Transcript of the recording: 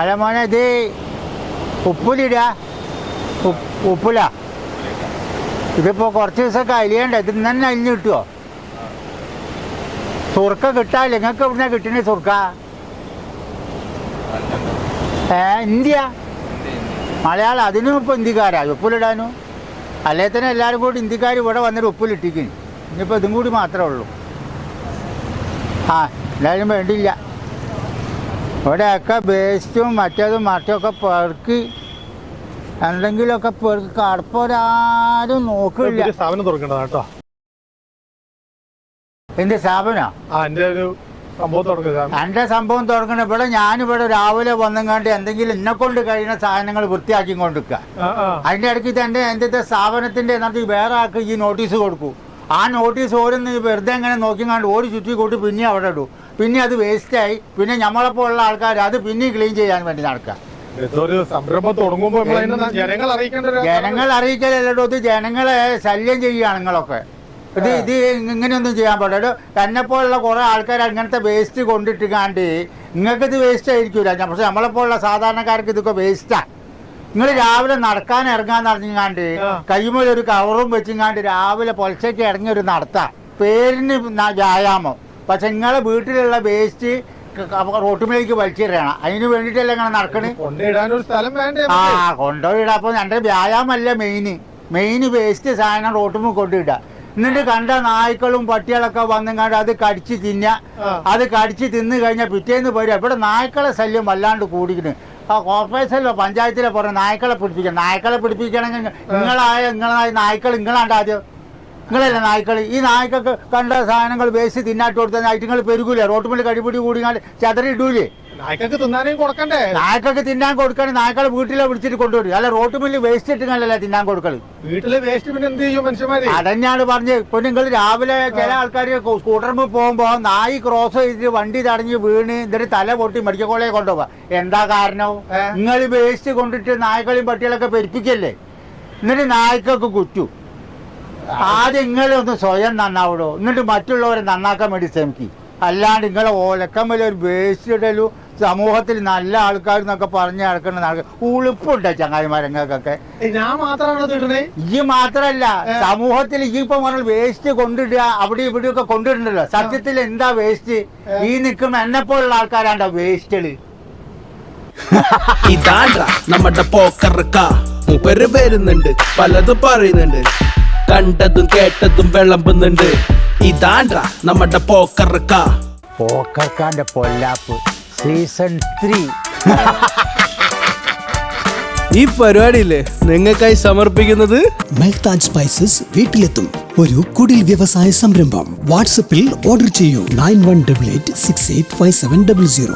അല്ല മോനെ ഇത് ഉപ്പിലിടാ. ഉപ്പ് ഉപ്പില. ഇതിപ്പോ കുറച്ച് ദിവസമൊക്കെ അലിയണ്ട. ഇത് തന്നെ അലിഞ്ഞ് കിട്ടുമോ സുർക്ക കിട്ടാല്ല. നിങ്ങൾക്ക് എവിടുന്ന കിട്ടണേ സുർക്ക? ഏ ഇന്ത്യ? മലയാളം അതിനും ഇപ്പൊ ഇന്ത്യക്കാരാ. ഉപ്പിലിടാനും. അല്ലേ തന്നെ എല്ലാരും കൂടി ഇന്ത്യക്കാർ ഇവിടെ വന്നിട്ട് ഉപ്പിലിട്ടിക്കുന്നു ഇനിയിപ്പോൾ ഇതും കൂടി മാത്രമേ ഉള്ളൂ. ആ എന്തായാലും വേണ്ടില്ല. ഇവിടെയൊക്കെ വേസ്റ്റും മറ്റേതും മറ്റൊക്കെ പെറുക്കി എന്തെങ്കിലുമൊക്കെ പെറുക്കി കടപ്പൊരാരും നോക്കില്ല. സ്ഥാപനം തുറക്കേണ്ടതാ കേട്ടോ. എന്ത് സ്ഥാപനോ? എന്റെ സംഭവം തുടങ്ങണ ഇവിടെ ഞാനിവിടെ രാവിലെ വന്നെങ്ങാണ്ട് എന്തെങ്കിലും എന്നെ കൊണ്ട് കഴിയുന്ന സാധനങ്ങൾ വൃത്തിയാക്കി കൊണ്ടിരിക്കുക അതിന്റെ ഇടയ്ക്ക് തന്നെ എന്റെ സ്ഥാപനത്തിന്റെ എന്നിട്ട് വേറെ ആൾക്ക് ഈ നോട്ടീസ് കൊടുക്കൂ. ആ നോട്ടീസ് ഓരോന്ന് വെറുതെ ഇങ്ങനെ നോക്കിങ്ങാണ്ട് ഓടി ചുറ്റി കൂട്ടി പിന്നെ അവിടെ ഇടൂ. പിന്നെ അത് വേസ്റ്റായി പിന്നെ നമ്മളെപ്പോലുള്ള ആൾക്കാർ അത് പിന്നെ ക്ലീൻ ചെയ്യാൻ വേണ്ടി നടക്കുക ഇതൊരു സംരംഭം തുടങ്ങുമ്പോൾ ജനങ്ങൾ അറിയിക്കേണ്ട ജനങ്ങൾ അറിയിക്കലല്ലോ ഇത് ജനങ്ങളെ ശല്യം ചെയ്യുകയാണ് നിങ്ങളൊക്കെ. ഇത് ഇത് ഇങ്ങനെയൊന്നും ചെയ്യാൻ പാടില്ല. എന്നെപ്പോലുള്ള കുറേ ആൾക്കാർ അങ്ങനത്തെ വേസ്റ്റ് കൊണ്ടിട്ടുകാണ്ട് നിങ്ങൾക്ക് ഇത് വേസ്റ്റ് ആയിരിക്കില്ല പക്ഷെ നമ്മളെപ്പോലുള്ള സാധാരണക്കാർക്ക് ഇതൊക്കെ വേസ്റ്റാ നിങ്ങൾ രാവിലെ നടക്കാൻ ഇറങ്ങാൻ നടന്നിങ്ങാണ്ട്. ഒരു കവറും വെച്ചിങ്ങാണ്ട് രാവിലെ പൊലച്ചയ്ക്ക് ഇറങ്ങി ഒരു നടത്താം. പേരിന് വ്യായാമം. പക്ഷെ നിങ്ങളെ വീട്ടിലുള്ള വേസ്റ്റ് റോട്ടുമേലേക്ക് വലിച്ചെറിയണം അതിന് വേണ്ടിട്ടല്ലേ ഇങ്ങനെ നടക്കണേ? കൊണ്ടിടാനൊരു സ്ഥലം വേണ്ടേ ആ? കൊണ്ടുപോയിടാ അപ്പൊ എന്റെ വ്യായാമല്ല മെയിന് മെയിൻ വേസ്റ്റ് സാധനം റോട്ടുമ്പോൾ കൊണ്ടിടുക എന്നിട്ട് കണ്ട നായ്ക്കളും പട്ടികളൊക്കെ വന്നുങ്ങാണ്ട് അത് കടിച്ച് തിന്ന അത് കടിച്ച് തിന്നു കഴിഞ്ഞാൽ പിറ്റേന്ന് പോരുക ഇവിടെ നായ്ക്കളെ ശല്യം വല്ലാണ്ട് കൂടിക്കുന്നു ആ കോർപ്പറേഷനിലോ പഞ്ചായത്തിലോ പറഞ്ഞു നായ്ക്കളെ പിടിപ്പിക്കണം നായ്ക്കളെ പിടിപ്പിക്കണമെങ്കിൽ നിങ്ങളായ നിങ്ങളായ നായ്ക്കൾ നിങ്ങളാണ്ട് ആദ്യം നിങ്ങളല്ലേ നായ്ക്കൾ ഈ നായ്ക്കൊക്കെ കണ്ട സാധനങ്ങൾ വേസ്റ്റ് തിന്നാട്ട് കൊടുത്താൽ ഐറ്റങ്ങൾ പെരുകൂലേ? റോട്ടുമ്പിൽ കടിപിടി കൂടിയാൽ ചതറിടൂലേ നായ്ക്കൾക്ക് തിന്നാനേയും കൊടുക്കണ്ടേ? നായ്ക്കൾക്ക് തിന്നാൻ കൊടുക്കാണ് നായ്ക്കളെ വീട്ടിലെ വിളിച്ചിട്ട് കൊണ്ടുവരും. അല്ല റോട്ട് മുന്നിൽ വേസ്റ്റ് ഇട്ടിട്ടല്ല തിന്നാൻ കൊടുക്കൽ? വീട്ടിലെ വേസ്റ്റ് പിന്നെ എന്ത് ചെയ്യും മനുഷ്യന്മാര്? അതന്നെയാണ് പറഞ്ഞത് ഇപ്പൊ നിങ്ങൾ രാവിലെ ചില ആൾക്കാർ സ്കൂട്ടറിൽ പോകുമ്പോ നായി ക്രോസ് ചെയ്തിട്ട് വണ്ടി തടഞ്ഞ് വീണ് എന്നിട്ട് തല പൊട്ടി മെഡിക്കൽ കോളേജ് കൊണ്ടുപോവാ. എന്താ കാരണം? നിങ്ങൾ വേസ്റ്റ് കൊണ്ടിട്ട് നായ്ക്കളെയും പട്ടികളൊക്കെ പെരുപ്പിക്കല്ലേ? എന്നിട്ട് നായ്ക്കൾക്ക് കുറ്റു. ആദ്യം നിങ്ങളൊന്ന് സ്വയം നന്നാവിടോ? എന്നിട്ട് മറ്റുള്ളവരെ നന്നാക്കാൻ വേണ്ടി ശ്രമിക്കും. അല്ലാണ്ട് നിങ്ങളെ വലിയ ഒരു വേസ്റ്റ് ഇടലു സമൂഹത്തിൽ നല്ല ആൾക്കാർ എന്നൊക്കെ പറഞ്ഞ് നടക്കുന്ന നടക്ക ഉളുപ്പുണ്ട് ചങ്ങാതിമാരങ്ങൾക്കൊക്കെ ഏയ് ഞാൻ മാത്രമാണോ ഈ മാത്രല്ല. സമൂഹത്തിൽ ഈ ഇപ്പൊ പറഞ്ഞ വേസ്റ്റ് കൊണ്ടിടുക അവിടെ ഇവിടെയൊക്കെ കൊണ്ടിടണ്ടല്ലോ. സത്യത്തിൽ എന്താ വേസ്റ്റ്? ഈ നിൽക്കുന്ന എന്നെ പോലുള്ള ആൾക്കാരാണ്ടോ വേസ്റ്റുകൾ ഇതാണ്ടാ നമ്മുടെ പോക്കറക്ക മുപ്പര് വരുന്നുണ്ട് പലതും പറയുന്നുണ്ട്. കണ്ടതും കേട്ടതും വിളമ്പുന്നുണ്ട്. ഇതാണ്ടാ നമ്മുടെ പോക്കറക്ക പോക്കർക്കാന്റെ പൊല്ലാപ്പ് സീസൺ ത്രീ. ഈ പരിപാടിയില്ലേ? നിങ്ങൾക്കായി സമർപ്പിക്കുന്നത്? മെൽത്താൻ സ്പൈസസ് വീട്ടിലെത്തും. ഒരു കുടിൽ വ്യവസായ സംരംഭം. വാട്സപ്പിൽ ഓർഡർ ചെയ്യൂ. Nine one double eight six eight five seven double zero.